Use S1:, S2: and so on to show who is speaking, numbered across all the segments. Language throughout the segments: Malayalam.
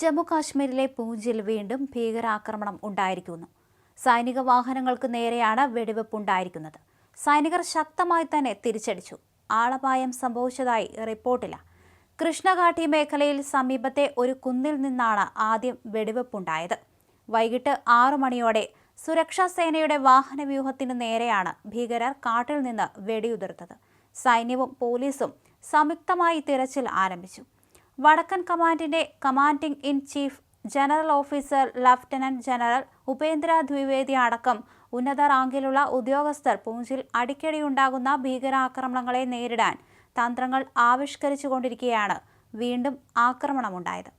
S1: ജമ്മു കാശ്മീരിലെ പൂഞ്ചിൽ വീണ്ടും ഭീകരാക്രമണം ഉണ്ടായിരിക്കുന്നു. സൈനിക വാഹനങ്ങൾക്ക് നേരെയാണ് വെടിവെപ്പ് ഉണ്ടായിരിക്കുന്നത്. സൈനികർ ശക്തമായി തന്നെ തിരിച്ചടിച്ചു. ആളപായം സംഭവിച്ചതായി റിപ്പോർട്ടില്ല. കൃഷ്ണഘാട്ടി മേഖലയിൽ സമീപത്തെ ഒരു കുന്നിൽ നിന്നാണ് ആദ്യം വെടിവെപ്പുണ്ടായത്. വൈകിട്ട് ആറു മണിയോടെ സുരക്ഷാ സേനയുടെ വാഹനവ്യൂഹത്തിന് നേരെയാണ് ഭീകരർ കാട്ടിൽ നിന്ന് വെടിയുതിർത്തത്. സൈന്യവും പോലീസും സംയുക്തമായി തിരച്ചിൽ ആരംഭിച്ചു. വടക്കൻ കമാൻഡിന്റെ commanding in chief general officer lieutenant general Upendra Dwivedi അടക്കം ഉന്നത റാങ്കിലുള്ള ഉദ്യോഗസ്ഥർ പൂഞ്ചിൽ അടിക്കടിയുണ്ടാകുന്ന ഭീകരാക്രമണങ്ങളെ നേരിടാൻ തന്ത്രങ്ങൾ ആവിഷ്കരിച്ചുകൊണ്ടിരിക്കെയാണ് വീണ്ടും ആക്രമണമുണ്ടായത്.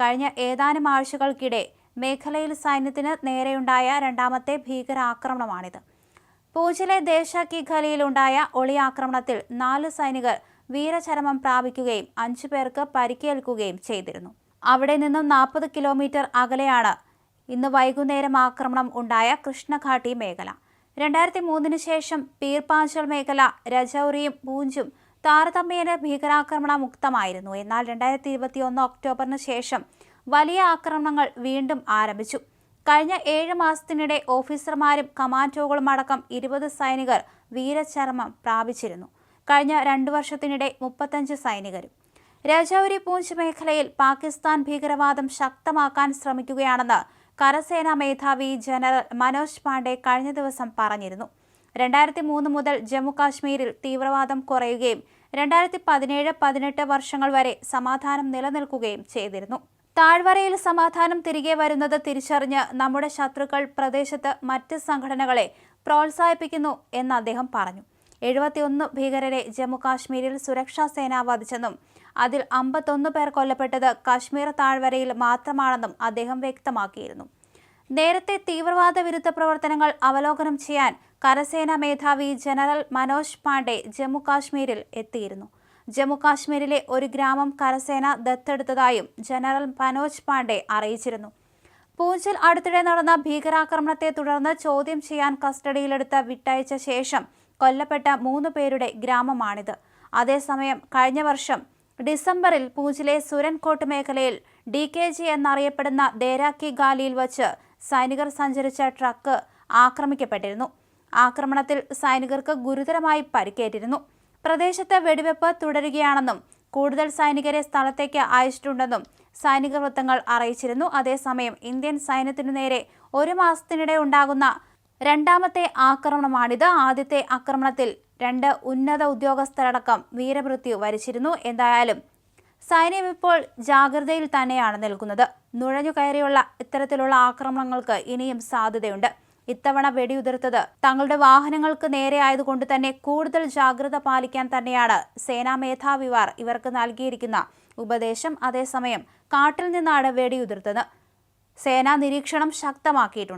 S1: കഴിഞ്ഞ ഏതാനും ആഴ്ചകൾക്കിടെ മേഖലയിൽ സൈന്യത്തിന് നേരെയുണ്ടായ രണ്ടാമത്തെ ഭീകരാക്രമണമാണിത്. പൂഞ്ചിലെ ദേശാക്കി ഖലിയിലുണ്ടായ ഒളിയാക്രമണത്തിൽ നാല് സൈനികർ വീരചരമം പ്രാപിക്കുകയും അഞ്ചു പേർക്ക് പരിക്കേൽക്കുകയും ചെയ്തിരുന്നു. അവിടെ നിന്നും നാൽപ്പത് കിലോമീറ്റർ അകലെയാണ് ഇന്ന് വൈകുന്നേരം ആക്രമണം ഉണ്ടായ കൃഷ്ണഘാട്ടി മേഖല. രണ്ടായിരത്തി മൂന്നിന് ശേഷം പീർപാഞ്ചൽ മേഖല രജൌരിയും പൂഞ്ചും താരതമ്യേന ഭീകരാക്രമണ മുക്തമായിരുന്നു എന്നാൽ രണ്ടായിരത്തി ഇരുപത്തിയൊന്ന് ഒക്ടോബറിന് ശേഷം വലിയ ആക്രമണങ്ങൾ വീണ്ടും ആരംഭിച്ചു. കഴിഞ്ഞ ഏഴ് മാസത്തിനിടെ ഓഫീസർമാരും കമാൻഡോകളും അടക്കം ഇരുപത് സൈനികർ വീരചരമം പ്രാപിച്ചിരുന്നു. കഴിഞ്ഞ രണ്ടു വർഷത്തിനിടെ മുപ്പത്തഞ്ച് സൈനികരും. രാജാവരി പൂഞ്ച് മേഖലയിൽ പാകിസ്ഥാൻ ഭീകരവാദം ശക്തമാക്കാൻ ശ്രമിക്കുകയാണെന്ന് കരസേനാ മേധാവി ജനറൽ മനോജ് പാണ്ഡെ കഴിഞ്ഞ ദിവസം പറഞ്ഞിരുന്നു. രണ്ടായിരത്തി മൂന്ന് മുതൽ ജമ്മു കാശ്മീരിൽ തീവ്രവാദം കുറയുകയും രണ്ടായിരത്തി പതിനേഴ് പതിനെട്ട് വർഷങ്ങൾ വരെ സമാധാനം നിലനിൽക്കുകയും ചെയ്തിരുന്നു. താഴ്വരയിൽ സമാധാനം തിരികെ വരുന്നത് തിരിച്ചറിഞ്ഞ് നമ്മുടെ ശത്രുക്കൾ പ്രദേശത്ത് മറ്റ് സംഘടനകളെ പ്രോത്സാഹിപ്പിക്കുന്നു എന്ന് അദ്ദേഹം പറഞ്ഞു. എഴുപത്തിയൊന്ന് ഭീകരരെ ജമ്മു കാശ്മീരിൽ സുരക്ഷാ സേന വധിച്ചെന്നും അതിൽ അമ്പത്തൊന്ന് പേർ കൊല്ലപ്പെട്ടത് കാശ്മീർ താഴ്വരയിൽ മാത്രമാണെന്നും അദ്ദേഹം വ്യക്തമാക്കിയിരുന്നു. നേരത്തെ തീവ്രവാദ വിരുദ്ധ പ്രവർത്തനങ്ങൾ അവലോകനം ചെയ്യാൻ കരസേനാ മേധാവി ജനറൽ മനോജ് പാണ്ഡെ ജമ്മു കാശ്മീരിൽ എത്തിയിരുന്നു. ജമ്മു കാശ്മീരിലെ ഒരു ഗ്രാമം കരസേന ദത്തെടുത്തതായും ജനറൽ മനോജ് പാണ്ഡെ അറിയിച്ചിരുന്നു. പൂഞ്ചിൽ അടുത്തിടെ നടന്ന ഭീകരാക്രമണത്തെ തുടർന്ന് ചോദ്യം ചെയ്യാൻ കസ്റ്റഡിയിലെടുത്ത് വിട്ടയച്ച ശേഷം കൊല്ലപ്പെട്ട മൂന്ന് പേരുടെ ഗ്രാമമാണിത്. അതേസമയം കഴിഞ്ഞ വർഷം ഡിസംബറിൽ പൂഞ്ചിലെ സുരൻകോട്ട് മേഖലയിൽ ഡി കെ ജി എന്നറിയപ്പെടുന്ന ദേരാക്കി ഗാലിയിൽ വച്ച് സൈനികർ സഞ്ചരിച്ച ട്രക്ക് ആക്രമിക്കപ്പെട്ടിരുന്നു. ആക്രമണത്തിൽ സൈനികർക്ക് ഗുരുതരമായി പരിക്കേറ്റിരുന്നു. പ്രദേശത്ത് വെടിവെപ്പ് തുടരുകയാണെന്നും കൂടുതൽ സൈനികരെ സ്ഥലത്തേക്ക് അയച്ചിട്ടുണ്ടെന്നും സൈനിക വൃത്തങ്ങൾ അറിയിച്ചിരുന്നു. അതേസമയം ഇന്ത്യൻ സൈന്യത്തിനു നേരെ ഒരു മാസത്തിനിടെ ഉണ്ടാകുന്ന രണ്ടാമത്തെ ആക്രമണമാണിത്. ആദ്യത്തെ ആക്രമണത്തിൽ രണ്ട് ഉന്നത ഉദ്യോഗസ്ഥരടക്കം വീരമൃത്യു വരിച്ചിരുന്നു. എന്തായാലും സൈന്യം ഇപ്പോൾ ജാഗ്രതയിൽ തന്നെയാണ് നിൽക്കുന്നത്. നുഴഞ്ഞു കയറിയുള്ള ഇത്തരത്തിലുള്ള ആക്രമണങ്ങൾക്ക് ഇനിയും സാധ്യതയുണ്ട്. ഇത്തവണ വെടിയുതിർത്തത് തങ്ങളുടെ വാഹനങ്ങൾക്ക് നേരെ ആയതുകൊണ്ട് തന്നെ കൂടുതൽ ജാഗ്രത പാലിക്കാൻ തന്നെയാണ് സേനാ മേധാവിമാർ ഇവർക്ക് നൽകിയിരിക്കുന്ന ഉപദേശം. അതേസമയം കാട്ടിൽ നിന്നാണ് വെടിയുതിർത്തത്. സേനാ നിരീക്ഷണം ശക്തമാക്കിയിട്ടുണ്ട്.